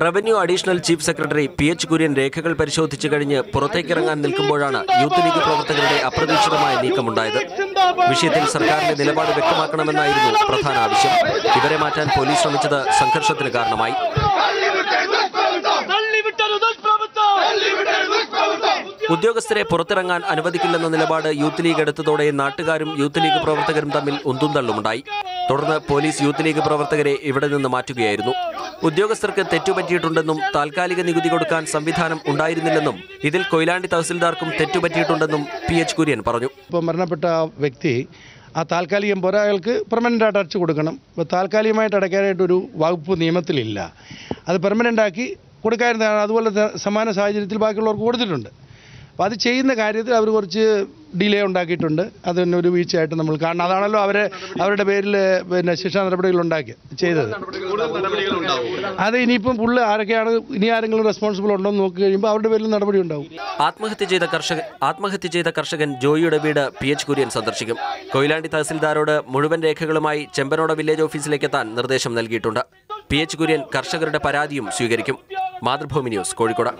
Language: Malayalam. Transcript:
Revenue additional chief secretary P H Kurian രേഖകൾ പരിശോധിച്ചു കഴിഞ്ഞ് പുറത്തേക്കിറങ്ങാൻ നിൽക്കുമ്പോഴാണ് യൂത്ത് ലീഗ് പ്രവർത്തകരുടെ അപ്രതീക്ഷിതമായ നീക്കമുണ്ടായത്. വിഷയത്തിൽ സർക്കാരിന്റെ നിലപാട് വ്യക്തമാക്കണമെന്നായിരുന്നു പ്രധാന ആവശ്യം. ഇവരെ മാറ്റാൻ പോലീസ് ശ്രമിച്ചത് സംഘർഷത്തിന് കാരണമായി. ഉദ്യോഗസ്ഥരെ പുറത്തിറങ്ങാൻ അനുവദിക്കില്ലെന്ന നിലപാട് യൂത്ത് ലീഗ് എടുത്തതോടെ നാട്ടുകാരും യൂത്ത് ലീഗ് പ്രവർത്തകരും തമ്മിൽ ഉന്തും തള്ളുമുണ്ടായി. തുടർന്ന് പോലീസ് യൂത്ത് ലീഗ് പ്രവർത്തകരെ ഇവിടെ നിന്ന് മാറ്റുകയായിരുന്നു. ഉദ്യോഗസ്ഥർക്ക് തെറ്റുപറ്റിയിട്ടുണ്ടെന്നും താൽക്കാലിക നികുതി കൊടുക്കാൻ സംവിധാനം ഉണ്ടായിരുന്നില്ലെന്നും ഇതിൽ കൊയിലാണ്ടി തഹസിൽദാർക്കും തെറ്റുപറ്റിയിട്ടുണ്ടെന്നും പി എച്ച് കുര്യൻ പറഞ്ഞു. ഇപ്പോൾ മരണപ്പെട്ട വ്യക്തി ആ താൽക്കാലികം പോരാ അയാൾക്ക് പെർമനന്റ് ആയിട്ട് അടച്ചു കൊടുക്കണം. ഇപ്പോൾ താൽക്കാലികമായിട്ട് അടയ്ക്കാനായിട്ടൊരു വകുപ്പ് നിയമത്തിലില്ല. അത് പെർമനന്റ് ആക്കി കൊടുക്കാതിരുന്നതാണ്. അതുപോലെ സമാന സാഹചര്യത്തിൽ ബാക്കിയുള്ളവർക്ക് കൊടുത്തിട്ടുണ്ട്. അപ്പോൾ അത് ചെയ്യുന്ന കാര്യത്തിൽ അവർ കുറച്ച് ഡിലേ ഉണ്ടാക്കിയിട്ടുണ്ട്. അത് തന്നെ ഒരു വീഴ്ചയായിട്ട് നമ്മൾ കാണണം. അതാണല്ലോ അവരെ അവരുടെ പേരിൽ പിന്നെ ശിക്ഷാ നടപടികൾ ഉണ്ടാക്കി ചെയ്തത്. അത് ഇനിയിപ്പം പുള്ളി ആരൊക്കെയാണ് ഇനി ആരെങ്കിലും റെസ്പോൺസിബിൾ ഉണ്ടോ എന്ന് നോക്കി കഴിയുമ്പോൾ അവരുടെ പേരിൽ നടപടി ഉണ്ടാവും. ആത്മഹത്യ ചെയ്ത കർഷകൻ ആത്മഹത്യ ചെയ്ത കർഷകൻ ജോയിയുടെ വീട് പി എച്ച് കുര്യൻ സന്ദർശിക്കും. കൊയിലാണ്ടി തഹസിൽദാരോട് മുഴുവൻ രേഖകളുമായി ചെമ്പനോട വില്ലേജ് ഓഫീസിലേക്ക് എത്താൻ നിർദ്ദേശം നൽകിയിട്ടുണ്ട്. പി എച്ച് കുര്യൻ കർഷകരുടെ പരാതിയും സ്വീകരിക്കും. മാതൃഭൂമി ന്യൂസ് കോഴിക്കോട്.